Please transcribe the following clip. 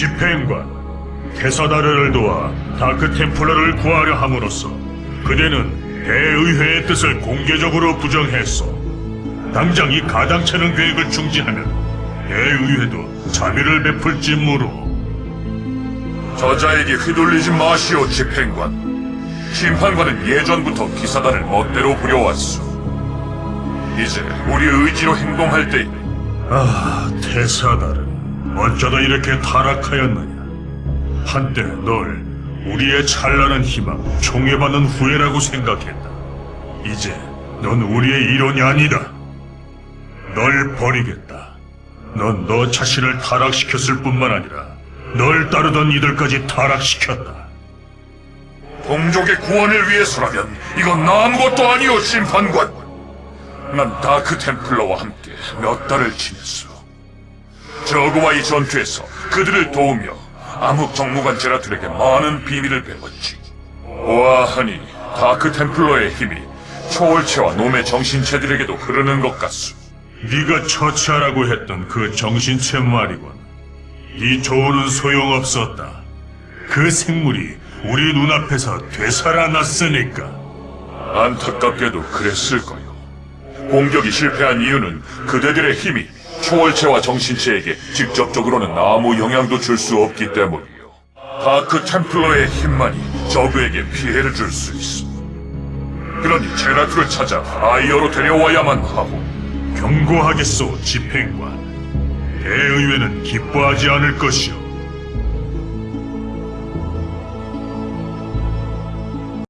집행관 테사다르를 도와 다크 템플러를 구하려 함으로써 그대는 대의회의 뜻을 공개적으로 부정했어. 당장 이 가당찮은 계획을 중지하면 대의회도 자비를 베풀지 모르고 저자에게 휘둘리지 마시오, 집행관. 심판관은 예전부터 기사단을 멋대로 부려왔소. 이제 우리 의지로 행동할 때 아, 테사다르, 어쩌다 이렇게 타락하였느냐? 한때 널 우리의 찬란한 희망, 총애받는 후예라고 생각했다. 이제 넌 우리의 일원이 아니다. 널 버리겠다. 넌 너 자신을 타락시켰을 뿐만 아니라 널 따르던 이들까지 타락시켰다. 동족의 구원을 위해서라면 이건 아무것도 아니오, 심판관. 난 다크 템플러와 함께 몇 달을 지냈어. 저그와의 전투에서 그들을 도우며 암흑 정무관 제라툴에게 많은 비밀을 배웠지. 보아하니 다크 템플러의 힘이 초월체와 놈의 정신체들에게도 흐르는 것 같소. 네가 처치하라고 했던 그 정신체 말이군. 이 조언은 소용없었다. 그 생물이 우리 눈앞에서 되살아났으니까. 안타깝게도 그랬을 거요. 공격이 실패한 이유는 그대들의 힘이 초월체와 정신체에게 직접적으로는 아무 영향도 줄 수 없기 때문이요. 다크 템플러의 힘만이 저그에게 피해를 줄 수 있어. 그러니 제라투를 찾아 아이어로 데려와야만 하고 경고하겠소, 집행관. 대의회는 기뻐하지 않을 것이오.